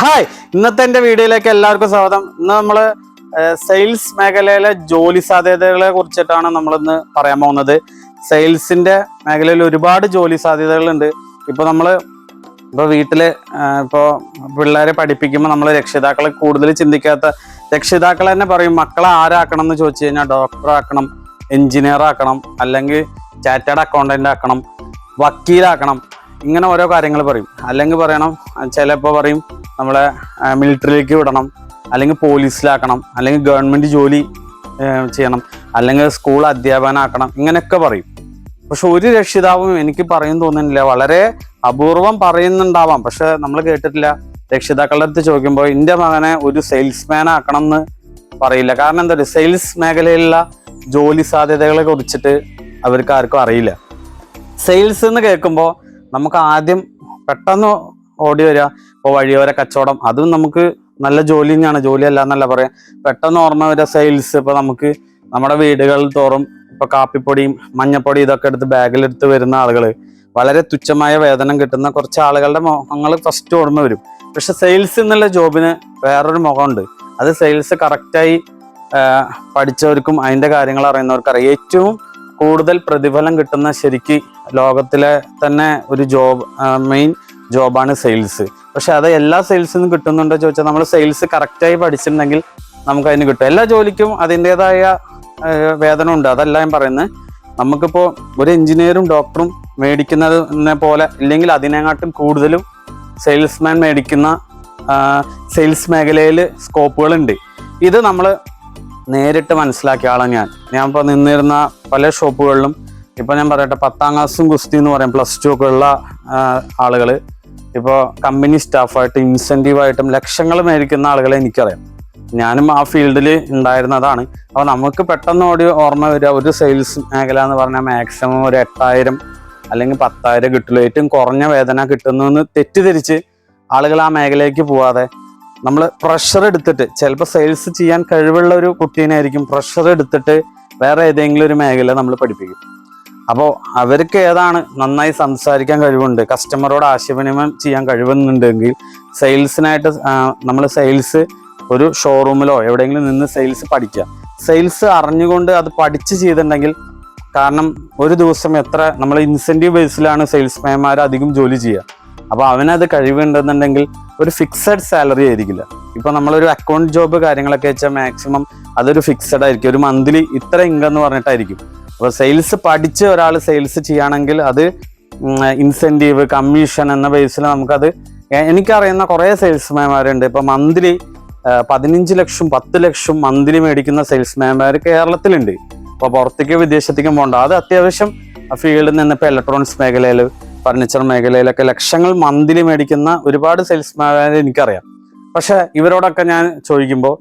Hi ഇന്നത്തെ എന്റെ വീഡിയോയിലേക്ക് എല്ലാവർക്കും സ്വാഗതം. ഇന്ന് നമ്മൾ സെയിൽസ് മേഖലയിലെ ജോലി സാധ്യതകളെ കുറിച്ചിട്ടാണ് നമ്മളിന്ന് പറയാൻ പോകുന്നത്. സെയിൽസിന്റെ മേഖലയിൽ ഒരുപാട് ജോലി സാധ്യതകളുണ്ട്. ഇപ്പൊ നമ്മൾ ഇപ്പൊ വീട്ടിൽ ഇപ്പോ പിള്ളേരെ പഠിപ്പിക്കുമ്പോൾ നമ്മൾ രക്ഷിതാക്കളെ കൂടുതൽ ചിന്തിക്കാത്ത രക്ഷിതാക്കൾ തന്നെ പറയും മക്കളെ ആരാക്കണം എന്ന് ചോദിച്ചു കഴിഞ്ഞാൽ എഞ്ചിനീയർ ആക്കണം അല്ലെങ്കിൽ ചാറ്റേഡ് അക്കൗണ്ടന്റ് ആക്കണം വക്കീലാക്കണം. ഇങ്ങനെ ഓരോ കാര്യങ്ങൾ പറയും. അല്ലെങ്കിൽ പറയണം ചിലപ്പോൾ പറയും നമ്മളെ മിലിറ്ററിയിലേക്ക് വിടണം അല്ലെങ്കിൽ പോലീസിലാക്കണം അല്ലെങ്കിൽ ഗവൺമെന്റ് ജോലി ചെയ്യണം അല്ലെങ്കിൽ സ്കൂൾ അധ്യാപകനാക്കണം ഇങ്ങനെയൊക്കെ പറയും. പക്ഷെ ഒരു രക്ഷിതാവും എനിക്ക് പറയും തോന്നുന്നില്ല. വളരെ അപൂർവം പറയുന്നുണ്ടാവാം. പക്ഷെ നമ്മൾ കേട്ടിട്ടില്ല. രക്ഷിതാക്കളുടെ അടുത്ത് ചോദിക്കുമ്പോൾ എന്റെ മകനെ ഒരു സെയിൽസ്മാൻ ആക്കണം എന്ന് പറയില്ല. കാരണം എന്താ? പറയുക സെയിൽസ് മേഖലയിലുള്ള ജോലി സാധ്യതകളെ കുറിച്ചിട്ട് അവർക്ക് ആർക്കും അറിയില്ല. സെയിൽസ് എന്ന് കേൾക്കുമ്പോൾ നമുക്ക് ആദ്യം പെട്ടെന്ന് ഓടി വരിക ഇപ്പോൾ വഴിയോര കച്ചവടം. അതും നമുക്ക് നല്ല ജോലി തന്നെയാണ്. ജോലി അല്ല എന്നല്ല പറയാം. പെട്ടെന്ന് ഓർമ്മ വരിക സെയിൽസ് ഇപ്പോൾ നമുക്ക് നമ്മുടെ വീടുകളിൽ തോറും ഇപ്പോൾ കാപ്പിപ്പൊടിയും മഞ്ഞപ്പൊടിയും ഇതൊക്കെ എടുത്ത് ബാഗിലെടുത്ത് വരുന്ന ആളുകൾ വളരെ തുച്ഛമായ വേതനം കിട്ടുന്ന കുറച്ച് ആളുകളുടെ മുഖങ്ങൾ ഫസ്റ്റ് ഓർമ്മ വരും. പക്ഷെ സെയിൽസ് എന്നുള്ള ജോബിന് വേറൊരു മുഖമുണ്ട്. അത് സെയിൽസ് കറക്റ്റായി പഠിച്ചവർക്കും അതിന്റെ കാര്യങ്ങൾ അറിയുന്നവർക്കും അറിയാം. ഏറ്റവും കൂടുതൽ പ്രതിഫലം കിട്ടുന്ന ശരിക്ക് ലോകത്തിലെ തന്നെ ഒരു ജോബ് മെയിൻ ജോബാണ് സെയിൽസ് പക്ഷെ അത് എല്ലാ സെയിൽസിൽ നിന്നും കിട്ടുന്നുണ്ടോ ചോദിച്ചാൽ നമ്മൾ സെയിൽസ് കറക്റ്റായി പഠിച്ചിട്ടുണ്ടെങ്കിൽ നമുക്ക് അതിന് കിട്ടും. എല്ലാ ജോലിക്കും അതിന്റെതായ വേതനം ഉണ്ട്. അതല്ല ഞാൻ പറയുന്നത് നമുക്കിപ്പോൾ ഒരു എഞ്ചിനീയറും ഡോക്ടറും മേടിക്കുന്നതിനെ പോലെ ഇല്ലെങ്കിൽ അതിനെക്കാട്ടും കൂടുതലും സെയിൽസ്മാൻ മേടിക്കുന്ന സെയിൽസ് മേഖലയിൽ സ്കോപ്പുകളുണ്ട് ഇത് നമ്മൾ നേരിട്ട് മനസ്സിലാക്കിയ ആളാണ് ഞാൻ. ഞാൻ ഇപ്പോൾ നിന്നിരുന്ന പല ഷോപ്പുകളിലും ഇപ്പോൾ ഞാൻ പറയട്ടെ പത്താം ക്ലാസ്സും ഗുസ്തി എന്ന് പറയും പ്ലസ് ടു ഒക്കെ ഉള്ള ആളുകൾ ഇപ്പോൾ കമ്പനി സ്റ്റാഫായിട്ടും ഇൻസെന്റീവായിട്ടും ലക്ഷങ്ങൾ മേടിക്കുന്ന ആളുകളെ എനിക്കറിയാം. ഞാനും ആ ഫീൽഡിൽ ഉണ്ടായിരുന്നതാണ്. അപ്പോൾ നമുക്ക് പെട്ടെന്ന് ഓടി ഓർമ്മ വരിക ഒരു സെയിൽസ് മേഖല എന്ന് പറഞ്ഞാൽ മാക്സിമം ഒരു എട്ടായിരം അല്ലെങ്കിൽ പത്തായിരം കിട്ടുള്ളൂ. ഏറ്റവും കുറഞ്ഞ വേദന കിട്ടുന്നു തെറ്റിദ്ധരിച്ച് ആളുകൾ ആ മേഖലയിലേക്ക് പോവാതെ നമ്മൾ പ്രഷർ എടുത്തിട്ട് ചിലപ്പോൾ സെയിൽസ് ചെയ്യാൻ കഴിവുള്ള ഒരു കുട്ടീനായിരിക്കും പ്രഷർ എടുത്തിട്ട് വേറെ ഏതെങ്കിലും ഒരു മേഖല നമ്മൾ പഠിപ്പിക്കും. അപ്പോൾ അവർക്ക് ഏതാണ് നന്നായി സംസാരിക്കാൻ കഴിവുണ്ട്? കസ്റ്റമറോട് ആശയവിനിമയം ചെയ്യാൻ കഴിവുന്നുണ്ടെങ്കിൽ സെയിൽസിനായിട്ട് നമ്മൾ സെയിൽസ് ഒരു ഷോറൂമിലോ എവിടെയെങ്കിലും നിന്ന് സെയിൽസ് പഠിക്കുക. സെയിൽസ് അറിഞ്ഞുകൊണ്ട് അത് പഠിച്ച് ചെയ്തിട്ടുണ്ടെങ്കിൽ കാരണം ഒരു ദിവസം എത്ര നമ്മൾ ഇൻസെന്റീവ് ബേസിലാണ് സെയിൽസ്മാൻമാർ അധികം ജോലി ചെയ്യുക. അപ്പോൾ അവനത് കഴിവുണ്ടെന്നുണ്ടെങ്കിൽ ഒരു ഫിക്സഡ് സാലറി ആയിരിക്കില്ല. ഇപ്പോൾ നമ്മളൊരു അക്കൗണ്ട് ജോബ് കാര്യങ്ങളൊക്കെ വെച്ചാൽ മാക്സിമം അതൊരു ഫിക്സഡ് ആയിരിക്കും. ഒരു മന്ത്ലി ഇത്ര ഇൻകം എന്ന് പറഞ്ഞിട്ടായിരിക്കും. അപ്പോൾ സെയിൽസ് പഠിച്ച് ഒരാൾ സെയിൽസ് ചെയ്യുകയാണെങ്കിൽ അത് ഇൻസെന്റീവ് കമ്മീഷൻ എന്ന ബേസിൽ നമുക്കത് എനിക്കറിയുന്ന കുറേ സെയിൽസ്മാൻമാരുണ്ട് ഇപ്പോൾ മന്ത്ലി പതിനഞ്ച് ലക്ഷം പത്ത് ലക്ഷം മന്ത്ലി മേടിക്കുന്ന സെയിൽസ്മാൻമാർ കേരളത്തിലുണ്ട്. അപ്പോൾ പുറത്തേക്ക് വിദേശത്തേക്കും പോകണ്ട. അത് അത്യാവശ്യം ഫീൽഡിൽ നിന്ന് ഇപ്പോൾ ഇലക്ട്രോണിക്സ് മേഖലയിൽ ഫർണിച്ചർ മേഖലയിലൊക്കെ ലക്ഷങ്ങൾ മന്ത്ലി മേടിക്കുന്ന ഒരുപാട് സെയിൽസ്മാനെ എനിക്കറിയാം. പക്ഷെ ഇവരോടൊക്കെ ഞാൻ ചോദിക്കുമ്പോൾ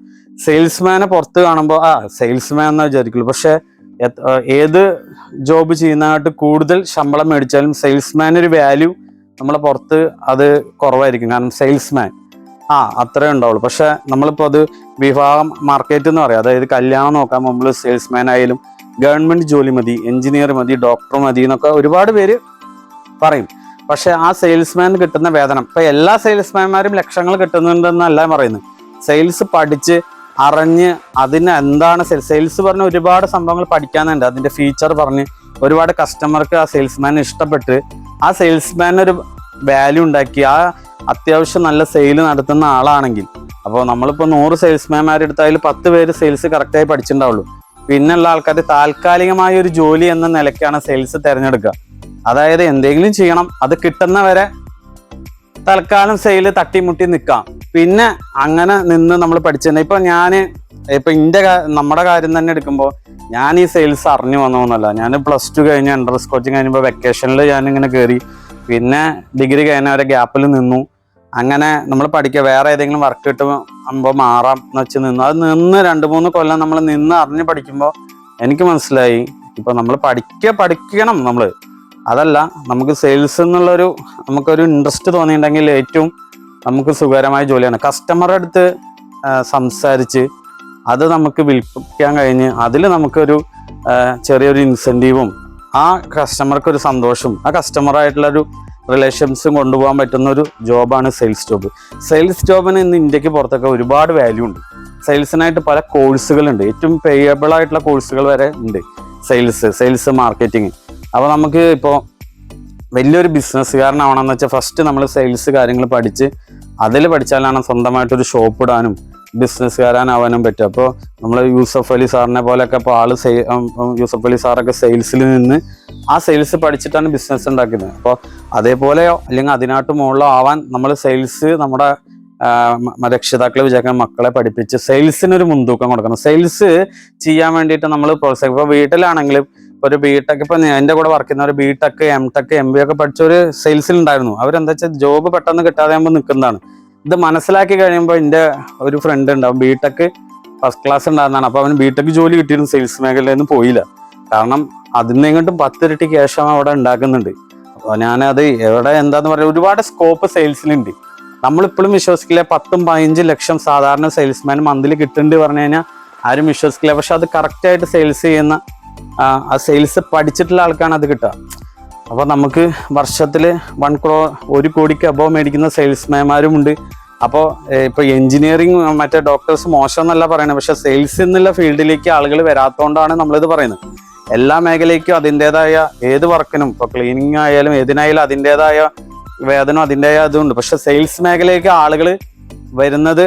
സെയിൽസ്മാനെ പുറത്ത് കാണുമ്പോൾ ആ സെയിൽസ്മാൻ എന്ന് വിചാരിക്കുള്ളൂ. പക്ഷെ ഏത് ജോബ് ചെയ്യുന്നതായിട്ട് കൂടുതൽ ശമ്പളം മേടിച്ചാലും സെയിൽസ്മാൻ ഒരു വാല്യൂ നമ്മളെ പുറത്ത് അത് കുറവായിരിക്കും. കാരണം സെയിൽസ്മാൻ ആ അത്രേ ഉണ്ടാവുള്ളൂ. പക്ഷെ നമ്മളിപ്പോൾ അത് വിവാഹം മാർക്കറ്റ് എന്ന് പറയാം. അതായത് കല്യാണം നോക്കാൻ നമ്മൾ സെയിൽസ്മാൻ ആയാലും ഗവൺമെന്റ് ജോലി മതി എഞ്ചിനീയർ മതി ഡോക്ടർ മതി എന്നൊക്കെ ഒരുപാട് പേര് പറയും. പക്ഷെ ആ സെയിൽസ്മാൻ കിട്ടുന്ന വേതനം. ഇപ്പൊ എല്ലാ സെയിൽസ്മാൻമാരും ലക്ഷങ്ങൾ കിട്ടുന്നുണ്ടെന്നല്ല പറയുന്നത്. സെയിൽസ് പഠിച്ച് അറിഞ്ഞ് അതിന് എന്താണ് സെയിൽസ് പറഞ്ഞ ഒരുപാട് സംഭവങ്ങൾ പഠിക്കാനുണ്ട്. അതിന്റെ ഫീച്ചർ പറഞ്ഞ് ഒരുപാട് കസ്റ്റമർക്ക് ആ സെയിൽസ്മാൻ ഇഷ്ടപ്പെട്ട് ആ സെയിൽസ്മാനൊരു വാല്യൂ ഉണ്ടാക്കി ആ അത്യാവശ്യം നല്ല സെയിൽ നടത്തുന്ന ആളാണെങ്കിൽ. അപ്പോൾ നമ്മളിപ്പോൾ നൂറ് സെയിൽസ്മാൻമാരെടുത്താൽ പത്ത് പേര് സെയിൽസ് കറക്റ്റായി പഠിച്ചിട്ടുണ്ടാവുള്ളൂ. പിന്നെയുള്ള ആൾക്കാർ താൽക്കാലികമായ ഒരു ജോലി എന്ന നിലയ്ക്കാണ് സെയിൽസ് തിരഞ്ഞെടുക്കുക. അതായത് എന്തെങ്കിലും ചെയ്യണം അത് കിട്ടുന്നവരെ തൽക്കാലം സെയിൽ തട്ടിമുട്ടി നിൽക്കാം പിന്നെ അങ്ങനെ നിന്ന് നമ്മൾ പഠിച്ചിട്ടുണ്ട് ഇപ്പൊ ഞാൻ ഇപ്പൊ ഇന്റെ നമ്മുടെ കാര്യം തന്നെ എടുക്കുമ്പോൾ ഞാൻ ഈ സെയിൽസ് അറിഞ്ഞു വന്നോന്നല്ല. ഞാൻ പ്ലസ് ടു കഴിഞ്ഞ് എൻട്രൻസ് കോച്ചിങ് കഴിഞ്ഞപ്പോൾ വെക്കേഷനിൽ ഞാൻ ഇങ്ങനെ കയറി പിന്നെ ഡിഗ്രി കഴിഞ്ഞ വരെ ഗ്യാപ്പിൽ നിന്നു. അങ്ങനെ നമ്മൾ പഠിക്കുക വേറെ ഏതെങ്കിലും വർക്ക് കിട്ടുമ്പോൾ മാറാം എന്ന് വെച്ച് നിന്നു. അത് നിന്ന് രണ്ട് മൂന്ന് കൊല്ലം നമ്മൾ നിന്ന് അറിഞ്ഞ് പഠിക്കുമ്പോൾ എനിക്ക് മനസ്സിലായി. ഇപ്പൊ നമ്മൾ പഠിക്കുക പഠിക്കണം നമ്മൾ അതല്ല നമുക്ക് സെയിൽസ് എന്നുള്ളൊരു നമുക്കൊരു ഇൻട്രസ്റ്റ് തോന്നിയിട്ടുണ്ടെങ്കിൽ ഏറ്റവും നമുക്ക് സുഖകരമായ ജോലിയാണ്. കസ്റ്റമറുടെ അടുത്ത് സംസാരിച്ച് അത് നമുക്ക് വിൽപ്പിക്കാൻ കഴിഞ്ഞ് അതിൽ നമുക്കൊരു ചെറിയൊരു ഇൻസെന്റീവും ആ കസ്റ്റമർക്ക് ഒരു സന്തോഷവും ആ കസ്റ്റമറായിട്ടുള്ളൊരു റിലേഷൻസും കൊണ്ടുപോകാൻ പറ്റുന്ന ഒരു ജോബാണ് സെയിൽസ് ജോബ് സെയിൽസ് ജോബിന് ഇന്ന് ഇന്ത്യയ്ക്ക് പുറത്തൊക്കെ ഒരുപാട് വാല്യൂ ഉണ്ട്. സെയിൽസിനായിട്ട് പല കോഴ്സുകളുണ്ട് ഏറ്റവും പേയബിൾ ആയിട്ടുള്ള കോഴ്സുകൾ വരെ ഉണ്ട്. സെയിൽസ് സെയിൽസ് മാർക്കറ്റിംഗ് അപ്പോൾ നമുക്ക് ഇപ്പോൾ വലിയൊരു ബിസിനസ്സുകാരനാവണമെന്ന് വെച്ചാൽ ഫസ്റ്റ് നമ്മൾ സെയിൽസ് കാര്യങ്ങൾ പഠിച്ച് അതിൽ പഠിച്ചാലാണ് സ്വന്തമായിട്ടൊരു ഷോപ്പ് ഇടാനും ബിസിനസ്സുകാരനാവാനും പറ്റും അപ്പോൾ നമ്മൾ യൂസഫ് അലി സാറിനെ പോലെയൊക്കെ ഇപ്പോൾ ആൾ യൂസഫ് അലി സാറൊക്കെ സെയിൽസിൽ നിന്ന് ആ സെയിൽസ് പഠിച്ചിട്ടാണ് ബിസിനസ് ഉണ്ടാക്കുന്നത്. അപ്പോൾ അതേപോലെ അല്ലെങ്കിൽ അതിനാട്ട് മുകളിലോ ആവാൻ നമ്മൾ സെയിൽസ് നമ്മുടെ രക്ഷിതാക്കളെ വിചാരിക്കുന്ന മക്കളെ പഠിപ്പിച്ച് സെയിൽസിനൊരു മുൻതൂക്കം കൊടുക്കണം. സെയിൽസ് ചെയ്യാൻ വേണ്ടിയിട്ട് നമ്മൾ പ്രോത്സാഹിക്കും ഇപ്പോൾ വീട്ടിലാണെങ്കിലും ഒരു ബിടെക് ഇപ്പൊ എന്റെ കൂടെ വർക്ക് ചെയ്യുന്ന ഒരു BTech M tech M B ഒക്കെ പഠിച്ച ഒരു സെയിൽസിൽ ഉണ്ടായിരുന്നു. അവരെന്താ വെച്ചാൽ ജോബ് പെട്ടെന്ന് കിട്ടാതെ ആകുമ്പോൾ നിൽക്കുന്നതാണ് ഇത് മനസ്സിലാക്കി കഴിയുമ്പോൾ എന്റെ ഒരു ഫ്രണ്ട് ഉണ്ടാവും. ബിടെക് ഫസ്റ്റ് ക്ലാസ് ഉണ്ടായിരുന്നതാണ്. അപ്പൊ അവന് ബിടെക് ജോലി കിട്ടിയിരുന്നു സെയിൽസ് മേഖലയിൽ നിന്ന് പോയില്ല. കാരണം അതിനെങ്ങോട്ടും പത്തിരട്ടി ക്യാഷ് അവൻ അവിടെ ഉണ്ടാക്കുന്നുണ്ട്. അപ്പോൾ ഞാനത് എവിടെ എന്താന്ന് പറയുക ഒരുപാട് സ്കോപ്പ് സെയിൽസിലുണ്ട് നമ്മളിപ്പോഴും വിശ്വസിക്കില്ല പത്തും പതിനഞ്ച് ലക്ഷം സാധാരണ സെയിൽസ്മാൻ മന്ത്ലി കിട്ടുന്നുണ്ട് പറഞ്ഞു കഴിഞ്ഞാൽ ആരും വിശ്വസിക്കില്ല. പക്ഷെ അത് കറക്റ്റായിട്ട് സെയിൽസ് ചെയ്യുന്ന ആ, സെയിൽസ് പഠിച്ചിട്ടുള്ള ആൾക്കാണ് അത് കിട്ടുക. അപ്പോൾ നമുക്ക് വർഷത്തിൽ വൺ ക്രോ ഒരു കോടിക്ക് അബവ് മേടിക്കുന്ന സെയിൽസ്മാൻമാരും ഉണ്ട്. അപ്പോൾ ഇപ്പോൾ എഞ്ചിനീയറിങ് മറ്റേ ഡോക്ടേഴ്സ് മോശം എന്നല്ല പറയുന്നത് പക്ഷെ സെയിൽസ് എന്നുള്ള ഫീൽഡിലേക്ക് ആളുകൾ വരാത്തതുകൊണ്ടാണ് നമ്മളിത് പറയുന്നത്. എല്ലാ മേഖലയ്ക്കും അതിന്റെതായ ഏത് വർക്കിനും ഇപ്പോൾ ക്ലീനിങ് ആയാലും ഏതിനായാലും അതിന്റെതായ വേതനം അതിന്റെതായ ഇതുണ്ട്. പക്ഷെ സെയിൽസ് മേഖലയ്ക്ക് ആളുകൾ വരുന്നത്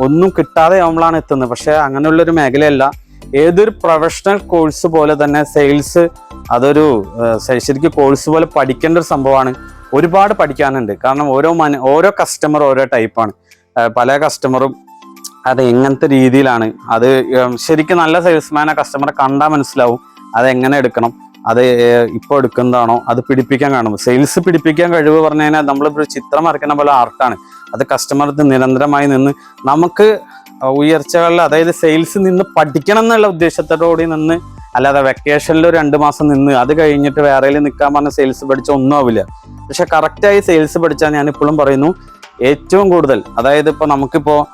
ഒന്നും കിട്ടാതെ ആവുമ്പോഴാണ് എത്തുന്നത്. പക്ഷെ അങ്ങനെയുള്ളൊരു മേഖലയല്ല. ഏതൊരു പ്രൊഫഷണൽ കോഴ്സ് പോലെ തന്നെ സെയിൽസ് അതൊരു ശരിക്കും കോഴ്സ് പോലെ പഠിക്കേണ്ട ഒരു സംഭവമാണ്. ഒരുപാട് പഠിക്കാനുണ്ട്. കാരണം ഓരോ മന ഓരോ കസ്റ്റമർ ഓരോ ടൈപ്പാണ് പല കസ്റ്റമറും അത് എങ്ങനത്തെ രീതിയിലാണ്. അത് ശരിക്കും നല്ല സെയിൽസ്മാൻ ആ കസ്റ്റമറെ കണ്ടാൽ മനസ്സിലാവും അത് എങ്ങനെ എടുക്കണം. അത് ഇപ്പോൾ എടുക്കുന്നതാണോ? അത് പിടിപ്പിക്കാൻ കാണും. സെയിൽസ് പിടിപ്പിക്കാൻ കഴിവ് പറഞ്ഞു കഴിഞ്ഞാൽ നമ്മളിപ്പോൾ ചിത്രം വരയ്ക്കുന്ന പോലെ ആർട്ടാണ് അത് കസ്റ്റമർക്ക് നിരന്തരമായി നിന്ന് നമുക്ക് ഉയർച്ചകളിൽ അതായത് സെയിൽസ് നിന്ന് പഠിക്കണം എന്നുള്ള ഉദ്ദേശത്തോടുകൂടി നിന്ന് അല്ലാതെ വെക്കേഷനിൽ രണ്ട് മാസം നിന്ന് അത് കഴിഞ്ഞിട്ട് വേറെ നിൽക്കാൻ പറഞ്ഞ സെയിൽസ് പഠിച്ച ഒന്നും ആവില്ല. പക്ഷെ കറക്റ്റായി സെയിൽസ് പഠിച്ചാൽ ഞാൻ ഇപ്പോഴും പറയുന്നു ഏറ്റവും കൂടുതൽ അതായത് ഇപ്പോൾ നമുക്കിപ്പോൾ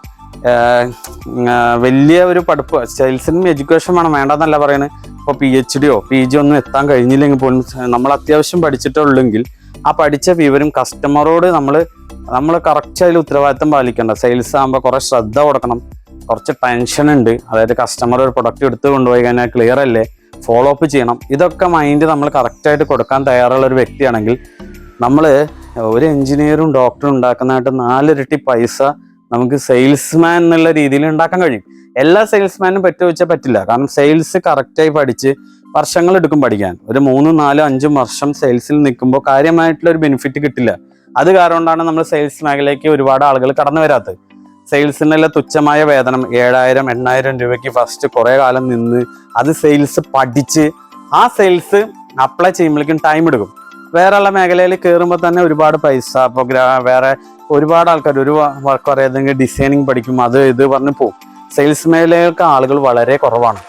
വലിയ ഒരു പഠിപ്പ് സെയിൽസിനും എഡ്യൂക്കേഷൻ വേണം വേണ്ടെന്നല്ല പറയുന്നത് ഇപ്പോൾ പി എച്ച് ഡിയോ പി ജി ഒന്നും എത്താൻ കഴിഞ്ഞില്ലെങ്കിൽ പോലും നമ്മൾ അത്യാവശ്യം പഠിച്ചിട്ടുള്ളെങ്കിൽ ആ പഠിച്ച വിവരം കസ്റ്റമറോട് നമ്മൾ നമ്മൾ കറക്റ്റ് അതിൽ ഉത്തരവാദിത്തം പാലിക്കേണ്ട. സെയിൽസ് ആകുമ്പോൾ കുറേ ശ്രദ്ധ കൊടുക്കണം. കുറച്ച് ടെൻഷൻ ഉണ്ട്. അതായത് കസ്റ്റമർ ഒരു പ്രൊഡക്റ്റ് എടുത്ത് കൊണ്ടുപോയി കഴിഞ്ഞാൽ ക്ലിയർ അല്ലേ? ഫോളോ അപ്പ് ചെയ്യണം. ഇതൊക്കെ മൈൻഡ് നമ്മൾ കറക്റ്റായിട്ട് കൊടുക്കാൻ തയ്യാറുള്ള ഒരു വ്യക്തിയാണെങ്കിൽ നമ്മൾ ഒരു എഞ്ചിനീയറും ഡോക്ടറും ഉണ്ടാക്കുന്നതായിട്ട് നാലിരട്ടി പൈസ നമുക്ക് സെയിൽസ്മാൻ എന്നുള്ള രീതിയിൽ ഉണ്ടാക്കാൻ കഴിയും. എല്ലാ സെയിൽസ്മാനും പറ്റുമോ വെച്ചാൽ പറ്റില്ല. കാരണം സെയിൽസ് കറക്റ്റായി പഠിച്ച് വർഷങ്ങൾ എടുക്കും പഠിക്കാൻ. ഒരു മൂന്നും നാലും അഞ്ചും വർഷം സെയിൽസിൽ നിൽക്കുമ്പോൾ കാര്യമായിട്ടുള്ള ഒരു ബെനിഫിറ്റ് കിട്ടില്ല. അത് കാരണം കൊണ്ടാണ് നമ്മൾ സെയിൽസ് മേഖലയ്ക്ക് ഒരുപാട് ആളുകൾ കടന്നു വരാത്തത്. സെയിൽസിനുള്ള തുച്ഛമായ വേതനം ഏഴായിരം എണ്ണായിരം രൂപയ്ക്ക് ഫസ്റ്റ് കുറേ കാലം നിന്ന് അത് സെയിൽസ് പഠിച്ച് ആ സെയിൽസ് അപ്ലൈ ചെയ്യുമ്പോഴേക്കും ടൈം എടുക്കും. വേറെ ഉള്ള മേഖലയിൽ കയറുമ്പോൾ തന്നെ ഒരുപാട് പൈസ ഇപ്പോൾ വേറെ ഒരുപാട് ആൾക്കാർ ഒരു വർക്ക് അറിയാതെങ്കിൽ ഡിസൈനിങ് പഠിക്കും അത് ഇത് പറഞ്ഞ് പോകും സെയിൽസ് മേഖലകൾക്ക് ആളുകൾ വളരെ കുറവാണ്.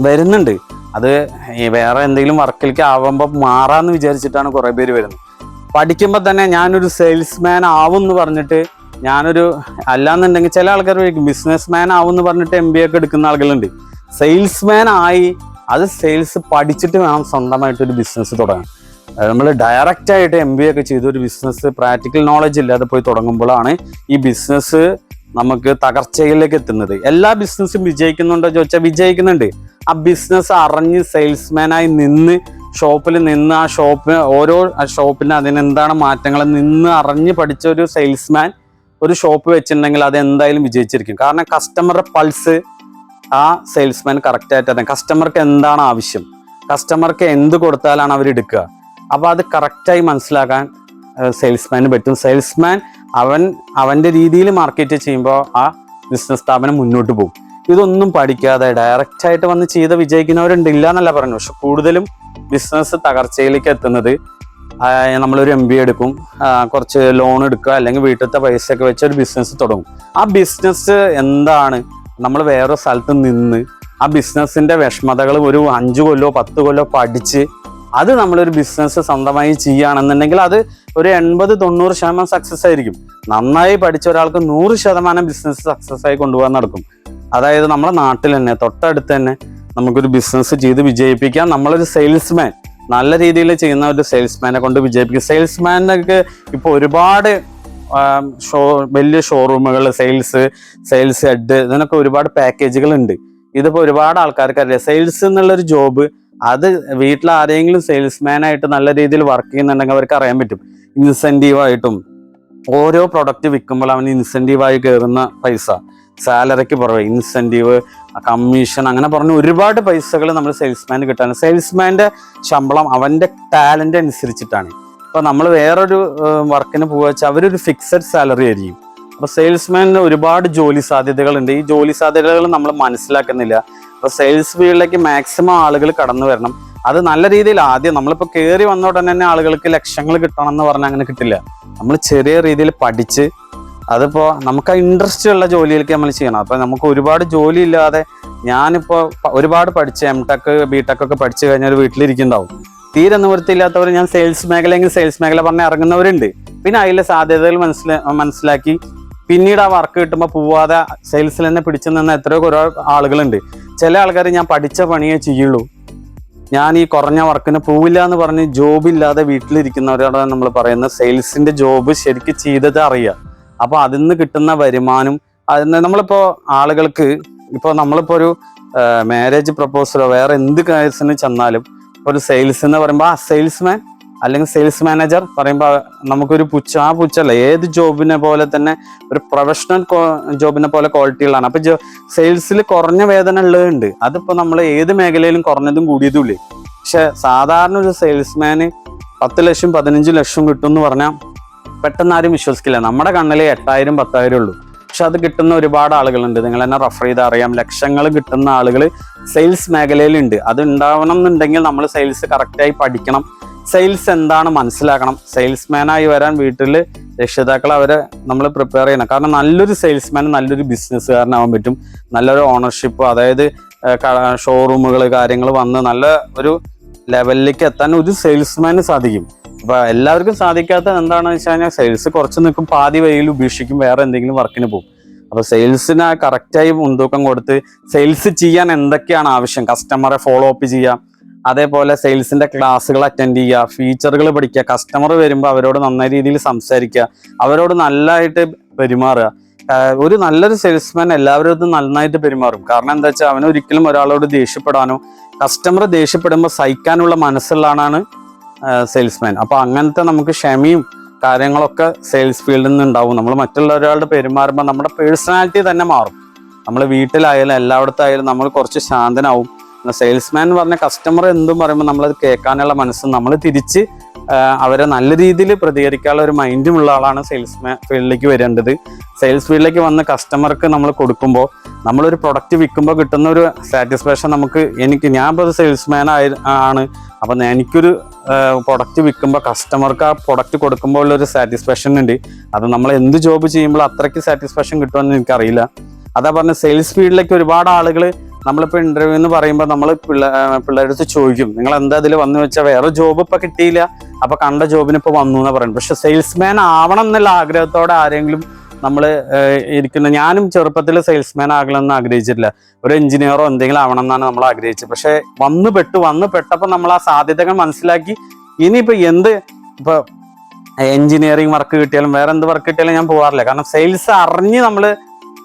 വരുന്നുണ്ട്. അത് വേറെ എന്തെങ്കിലും വർക്കിലേക്ക് ആവുമ്പോൾ മാറാമെന്ന് വിചാരിച്ചിട്ടാണ് കുറേ പേര് വരുന്നത്. പഠിക്കുമ്പോൾ തന്നെ ഞാനൊരു സെയിൽസ്മാൻ ആവും എന്ന് പറഞ്ഞിട്ട് ഞാനൊരു അല്ലാന്നുണ്ടെങ്കിൽ ചില ആൾക്കാർ ബിസിനസ് മാൻ ആവും എന്ന് പറഞ്ഞിട്ട് എം ബി ഒക്കെ എടുക്കുന്ന ആളുകളുണ്ട്. സെയിൽസ്മാൻ ആയി അത് സെയിൽസ് പഠിച്ചിട്ട് വേണം സ്വന്തമായിട്ട് ഒരു ബിസിനസ് തുടങ്ങാൻ. നമ്മൾ ഡയറക്റ്റ് ആയിട്ട് എം ബി ഒക്കെ ചെയ്ത് ഒരു ബിസിനസ് പ്രാക്ടിക്കൽ നോളജ് ഇല്ലാതെ പോയി തുടങ്ങുമ്പോഴാണ് ഈ ബിസിനസ് നമുക്ക് തകർച്ചയിലേക്ക് എത്തുന്നത്. എല്ലാ ബിസിനസ്സും വിജയിക്കുന്നുണ്ടോ ചോദിച്ചാൽ വിജയിക്കുന്നുണ്ട്. ആ ബിസിനസ് അറിഞ്ഞ് സെയിൽസ്മാനായി നിന്ന് ഷോപ്പിൽ നിന്ന് ആ ഷോപ്പ് ഓരോ ഷോപ്പിന് അതിനെന്താണ് മാറ്റങ്ങൾ നിന്ന് അറിഞ്ഞ് പഠിച്ച ഒരു സെയിൽസ്മാൻ ഒരു ഷോപ്പ് വെച്ചിട്ടുണ്ടെങ്കിൽ അത് എന്തായാലും വിജയിച്ചിരിക്കും. കാരണം കസ്റ്റമറുടെ പൾസ് ആ സെയിൽസ്മാൻ കറക്റ്റായിട്ട് അറിയാം. കസ്റ്റമർക്ക് എന്താണ് ആവശ്യം? കസ്റ്റമർക്ക് എന്ത് കൊടുത്താലാണ് അവർ എടുക്കുക? അപ്പോൾ അത് കറക്റ്റായി മനസ്സിലാക്കാൻ സെയിൽസ്മാന് പറ്റും. സെയിൽസ്മാൻ അവൻ അവന്റെ രീതിയിൽ മാർക്കറ്റ് ചെയ്യുമ്പോൾ ആ ബിസിനസ് സ്ഥാപനം മുന്നോട്ട് പോകും. ഇതൊന്നും പഠിക്കാതെ ഡയറക്റ്റ് ആയിട്ട് വന്ന് ചെയ്ത് വിജയിക്കുന്നവരുണ്ട് ഇല്ല എന്നല്ല പറഞ്ഞു പക്ഷെ കൂടുതലും ബിസിനസ് തകർച്ചയിലേക്ക് എത്തുന്നത്. നമ്മളൊരു എം ബി എടുക്കും. കുറച്ച് ലോൺ എടുക്കുക അല്ലെങ്കിൽ വീട്ടിലത്തെ പൈസ ഒക്കെ വെച്ച് ഒരു ബിസിനസ് തുടങ്ങും. ആ ബിസിനസ് എന്താണ്? നമ്മൾ വേറെ സ്ഥലത്ത് നിന്ന് ആ ബിസിനസ്സിന്റെ വിഷമതകൾ ഒരു അഞ്ച് കൊല്ലോ പത്ത് കൊല്ലോ പഠിച്ച് അത് നമ്മളൊരു ബിസിനസ് സ്വന്തമായി ചെയ്യുകയാണെന്നുണ്ടെങ്കിൽ അത് ഒരു എൺപത് തൊണ്ണൂറ് ശതമാനം സക്സസ് ആയിരിക്കും. നന്നായി പഠിച്ച ഒരാൾക്ക് നൂറ് ശതമാനം ബിസിനസ് സക്സസ് ആയി കൊണ്ടുപോകാൻ നടക്കും. അതായത് നമ്മുടെ നാട്ടിൽ തന്നെ തൊട്ടടുത്ത് തന്നെ നമുക്കൊരു ബിസിനസ് ചെയ്ത് വിജയിപ്പിക്കാം. നമ്മളൊരു സെയിൽസ്മാൻ നല്ല രീതിയിൽ ചെയ്യുന്ന ഒരു സെയിൽസ്മാനെ കൊണ്ട് വിജയിപ്പിക്കും. സെയിൽസ്മാനൊക്കെ ഇപ്പോൾ ഒരുപാട് ഷോ വലിയ ഷോറൂമുകൾ സെയിൽസ് സെയിൽസ് ഹെഡ് ഇതിനൊക്കെ ഒരുപാട് പാക്കേജുകൾ ഉണ്ട്. ഇതിപ്പോൾ ഒരുപാട് ആൾക്കാർക്ക് അറിയാം. സെയിൽസ് എന്നുള്ളൊരു ജോബ് അത് വീട്ടിൽ ആരെങ്കിലും സെയിൽസ്മാൻ ആയിട്ട് നല്ല രീതിയിൽ വർക്ക് ചെയ്യുന്നുണ്ടെങ്കിൽ അവർക്ക് അറിയാൻ പറ്റും. ഇൻസെന്റീവായിട്ടും ഓരോ പ്രൊഡക്റ്റ് വിൽക്കുമ്പോൾ അവന് ഇൻസെന്റീവായി കയറുന്ന പൈസ. സാലറിക്ക് പുറമെ. ഇൻസെന്റീവ് കമ്മീഷൻ അങ്ങനെ പറഞ്ഞ ഒരുപാട് പൈസകൾ നമ്മൾ സെയിൽസ്മാൻ കിട്ടാണ് സെയിൽസ്മാന്റെ ശമ്പളം അവന്റെ ടാലന്റ് അനുസരിച്ചിട്ടാണ്. അപ്പോൾ നമ്മൾ വേറൊരു വർക്കിന് പോവുക വെച്ചാൽ അവരൊരു ഫിക്സഡ് സാലറി ആയിരിക്കും. അപ്പോൾ സെയിൽസ്മാനിന് ഒരുപാട് ജോലി സാധ്യതകളുണ്ട്. ഈ ജോലി സാധ്യതകൾ നമ്മൾ മനസ്സിലാക്കുന്നില്ല. അപ്പോൾ സെയിൽസ് ഫീൽഡിലേക്ക് മാക്സിമം ആളുകൾ കടന്നു വരണം. അത് നല്ല രീതിയിൽ ആദ്യം നമ്മളിപ്പോൾ കയറി വന്ന ഉടനെ തന്നെ ആളുകൾക്ക് ലക്ഷങ്ങൾ കിട്ടണം എന്ന് പറഞ്ഞാൽ അങ്ങനെ കിട്ടില്ല. നമ്മൾ ചെറിയ രീതിയിൽ പഠിച്ച് അതിപ്പോ നമുക്ക് ഇൻട്രസ്റ്റ് ഉള്ള ജോലിയിലേക്ക് നമ്മൾ ചെയ്യണം. അപ്പൊ നമുക്ക് ഒരുപാട് ജോലി ഇല്ലാതെ ഞാനിപ്പോ ഒരുപാട് പഠിച്ച് എം ടെക് ബി ടെക് ഒക്കെ പഠിച്ചു കഴിഞ്ഞാൽ വീട്ടിലിരിക്കുന്നുണ്ടാവും. തീരെ നിവൃത്തിയില്ലാത്തവർ ഞാൻ സെയിൽസ് മേഖലയെങ്കിൽ സെയിൽസ് മേഖല പറഞ്ഞ് ഇറങ്ങുന്നവരുണ്ട്. പിന്നെ അതിലെ സാധ്യതകൾ മനസ്സില മനസ്സിലാക്കി പിന്നീട് ആ വർക്ക് കിട്ടുമ്പോൾ പോവാതെ സെയിൽസിൽ തന്നെ പിടിച്ചു നിന്ന എത്രയോ കുറേ ആളുകളുണ്ട്. ചില ആൾക്കാർ ഞാൻ പഠിച്ച പണിയേ ചെയ്യുള്ളൂ. ഞാൻ ഈ കുറഞ്ഞ വർക്കിന് പോവില്ല എന്ന് പറഞ്ഞ് ജോബില്ലാതെ വീട്ടിലിരിക്കുന്നവരോടാണ് നമ്മൾ പറയുന്നത്. സെയിൽസിന്റെ ജോബ് ശരിക്കും ചെയ്തത് അറിയുക അപ്പൊ അതിൽ നിന്ന് കിട്ടുന്ന വരുമാനം അതിന് നമ്മളിപ്പോ ആളുകൾക്ക് ഇപ്പൊ നമ്മളിപ്പോ ഒരു മാരേജ് പ്രപ്പോസലോ വേറെ എന്ത് കേസിന് ചെന്നാലും ഒരു സെയിൽസ് എന്ന് പറയുമ്പോൾ ആ സെയിൽസ്മാൻ അല്ലെങ്കിൽ സെയിൽസ് മാനേജർ പറയുമ്പോൾ നമുക്കൊരു പുച്ഛ ആ പുച്ഛല്ല ഏത് ജോബിനെ പോലെ തന്നെ ഒരു പ്രൊഫഷണൽ ജോബിനെ പോലെ ക്വാളിറ്റികളാണ് അപ്പൊ സെയിൽസിൽ കുറഞ്ഞ വേതനം ഉള്ളതുണ്ട്. അതിപ്പോ നമ്മൾ ഏത് മേഖലയിലും കുറഞ്ഞതും കൂടിയതും ഇല്ലേ? പക്ഷെ സാധാരണ ഒരു സെയിൽസ്മാന് പത്ത് ലക്ഷം പതിനഞ്ച് ലക്ഷം കിട്ടും എന്ന് പറഞ്ഞാൽ പെട്ടെന്ന് ആരും വിശ്വസിക്കില്ല. നമ്മുടെ കണ്ണിൽ എട്ടായിരം പത്തായിരം ഉള്ളൂ. പക്ഷെ അത് കിട്ടുന്ന ഒരുപാട് ആളുകളുണ്ട്. നിങ്ങൾ എന്നെ റെഫർ ചെയ്ത് അറിയാം. ലക്ഷങ്ങൾ കിട്ടുന്ന ആളുകൾ സെയിൽസ് മേഖലയിലുണ്ട്. അത് ഉണ്ടാവണം എന്നുണ്ടെങ്കിൽ നമ്മൾ സെയിൽസ് കറക്റ്റായി പഠിക്കണം. സെയിൽസ് എന്താണ് മനസ്സിലാക്കണം. സെയിൽസ്മാനായി വരാൻ വീട്ടിൽ രക്ഷിതാക്കൾ അവരെ നമ്മൾ പ്രിപ്പയർ ചെയ്യണം. കാരണം നല്ലൊരു സെയിൽസ്മാൻ നല്ലൊരു ബിസിനസ്സുകാരനാവാൻ പറ്റും. നല്ലൊരു ഓണർഷിപ്പ് അതായത് ഷോറൂമുകൾ കാര്യങ്ങൾ വന്ന് നല്ല ഒരു ലെവലിലേക്ക് എത്താൻ ഒരു സെയിൽസ്മാന് സാധിക്കും. അപ്പൊ എല്ലാവർക്കും സാധിക്കാത്ത എന്താണെന്ന് വെച്ച് കഴിഞ്ഞാൽ സെയിൽസ് കുറച്ച് നിൽക്കും പാതി വഴിയിൽ ഉപേക്ഷിക്കും വേറെ എന്തെങ്കിലും വർക്കിന് പോകും. അപ്പൊ സെയിൽസിന് കറക്റ്റായി മുൻതൂക്കം കൊടുത്ത് സെയിൽസ് ചെയ്യാൻ എന്തൊക്കെയാണ് ആവശ്യം? കസ്റ്റമറെ ഫോളോ അപ്പ് ചെയ്യാം. അതേപോലെ സെയിൽസിന്റെ ക്ലാസ്സുകൾ അറ്റൻഡ് ചെയ്യുക ഫീച്ചറുകൾ പഠിക്കുക കസ്റ്റമർ വരുമ്പോൾ അവരോട് നന്നായ രീതിയിൽ സംസാരിക്കുക അവരോട് നല്ലതായിട്ട് പെരുമാറുക. ഒരു നല്ലൊരു സെയിൽസ്മാൻ എല്ലാവരോടും നന്നായിട്ട് പെരുമാറും. കാരണം എന്താ വെച്ചാൽ അവനൊരിക്കലും ഒരാളോട് ദേഷ്യപ്പെടാനോ കസ്റ്റമർ ദേഷ്യപ്പെടുമ്പോൾ സഹിക്കാനുള്ള മനസ്സുള്ളതാണ് സെയിൽസ്മാൻ അപ്പൊ അങ്ങനത്തെ നമുക്ക് ക്ഷമയും കാര്യങ്ങളൊക്കെ സെയിൽസ് ഫീൽഡിൽ നിന്ന് ഉണ്ടാവും നമ്മൾ മറ്റുള്ള ഒരാളുടെ പെരുമാറുമ്പോൾ നമ്മുടെ പേഴ്സണാലിറ്റി തന്നെ മാറും. നമ്മൾ വീട്ടിലായാലും എല്ലായിടത്തായാലും നമ്മൾ കുറച്ച് ശാന്തനാവും. സെയിൽസ്മാൻ എന്ന് പറഞ്ഞ കസ്റ്റമർ എന്തും പറയുമ്പോൾ നമ്മളത് കേൾക്കാനുള്ള മനസ്സും നമ്മൾ തിരിച്ച് അവരെ നല്ല രീതിയിൽ പ്രതികരിക്കാനുള്ള ഒരു മൈൻഡും ഉള്ള ആളാണ് സെയിൽസ്മാൻ ഫീൽഡിലേക്ക് വരേണ്ടത്. സെയിൽസ് ഫീൽഡിലേക്ക് വന്ന് കസ്റ്റമർക്ക് നമ്മൾ കൊടുക്കുമ്പോൾ നമ്മളൊരു പ്രൊഡക്റ്റ് വിൽക്കുമ്പോൾ കിട്ടുന്ന ഒരു സാറ്റിസ്ഫാക്ഷൻ നമുക്ക് എനിക്ക് ഞാൻ ഇപ്പോൾ സെയിൽസ്മാൻ ആയി ആണ്. അപ്പം എനിക്കൊരു പ്രൊഡക്റ്റ് വിൽക്കുമ്പോൾ കസ്റ്റമർക്ക് ആ പ്രൊഡക്റ്റ് കൊടുക്കുമ്പോൾ ഉള്ളൊരു സാറ്റിസ്ഫാക്ഷൻ ഉണ്ട്. അത് നമ്മൾ എന്ത് ജോബ് ചെയ്യുമ്പോൾ അത്രയ്ക്ക് സാറ്റിസ്ഫാക്ഷൻ കിട്ടുമെന്ന് എനിക്കറിയില്ല. അതാ പറഞ്ഞ സെയിൽസ് ഫീൽഡിലേക്ക് ഒരുപാട് ആളുകൾ നമ്മളിപ്പോൾ ഇന്റർവ്യൂ എന്ന് പറയുമ്പോൾ നമ്മൾ പിള്ള പിള്ളേരുടെ അടുത്ത് ചോദിക്കും. നിങ്ങൾ എന്താ അതിൽ വന്നു വെച്ചാൽ വേറെ ജോബ് ഇപ്പം കിട്ടിയില്ല. അപ്പം കണ്ട ജോബിന് ഇപ്പോൾ വന്നു എന്ന് പറയുന്നത്. പക്ഷെ സെയിൽസ്മാൻ ആവണം എന്നുള്ള ആഗ്രഹത്തോടെ ആരെങ്കിലും നമ്മൾ ഇരിക്കുന്ന ഞാനും ചെറുപ്പത്തിൽ സെയിൽസ്മാൻ ആകണമെന്ന് ആഗ്രഹിച്ചിട്ടില്ല. ഒരു എഞ്ചിനീയറോ എന്തെങ്കിലും ആവണം എന്നാണ് നമ്മൾ ആഗ്രഹിച്ചത്. പക്ഷേ വന്ന് പെട്ടു വന്ന് പെട്ടപ്പോൾ നമ്മൾ ആ സാധ്യതകൾ മനസ്സിലാക്കി. ഇനിയിപ്പോൾ എന്ത് ഇപ്പോൾ എഞ്ചിനീയറിംഗ് വർക്ക് കിട്ടിയാലും വേറെ എന്ത് വർക്ക് കിട്ടിയാലും ഞാൻ പോകാറില്ല കാരണം സെയിൽസ് അറിഞ്ഞ് നമ്മൾ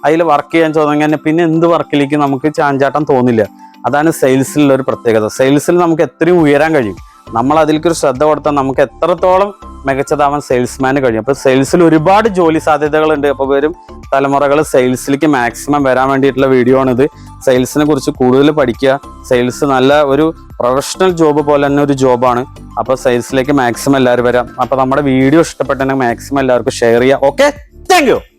അതിൽ വർക്ക് ചെയ്യാൻ തുടങ്ങി പിന്നെ എന്ത് വർക്കിലേക്ക് നമുക്ക് ചാഞ്ചാട്ടം തോന്നില്ല. അതാണ് സെയിൽസിലുള്ള ഒരു പ്രത്യേകത. സെയിൽസിൽ നമുക്ക് എത്രയും ഉയരാൻ കഴിയും. നമ്മൾ അതിലേക്കൊരു ശ്രദ്ധ കൊടുത്താൽ നമുക്ക് എത്രത്തോളം മികച്ചതാവാൻ സെയിൽസ്മാന് കഴിയും. അപ്പൊ സെയിൽസിൽ ഒരുപാട് ജോലി സാധ്യതകളുണ്ട്. അപ്പൊ വരും തലമുറകൾ സെയിൽസിലേക്ക് മാക്സിമം വരാൻ വേണ്ടിയിട്ടുള്ള വീഡിയോ ആണിത്. സെയിൽസിനെ കുറിച്ച് കൂടുതൽ പഠിക്കുക. സെയിൽസ് നല്ല ഒരു പ്രൊഫഷണൽ ജോബ് പോലെ തന്നെ ഒരു ജോബാണ് അപ്പൊ സെയിൽസിലേക്ക് മാക്സിമം എല്ലാവരും വരാം. അപ്പൊ നമ്മുടെ വീഡിയോ ഇഷ്ടപ്പെട്ടെങ്കിൽ മാക്സിമം എല്ലാവർക്കും ഷെയർ ചെയ്യുക. Okay thank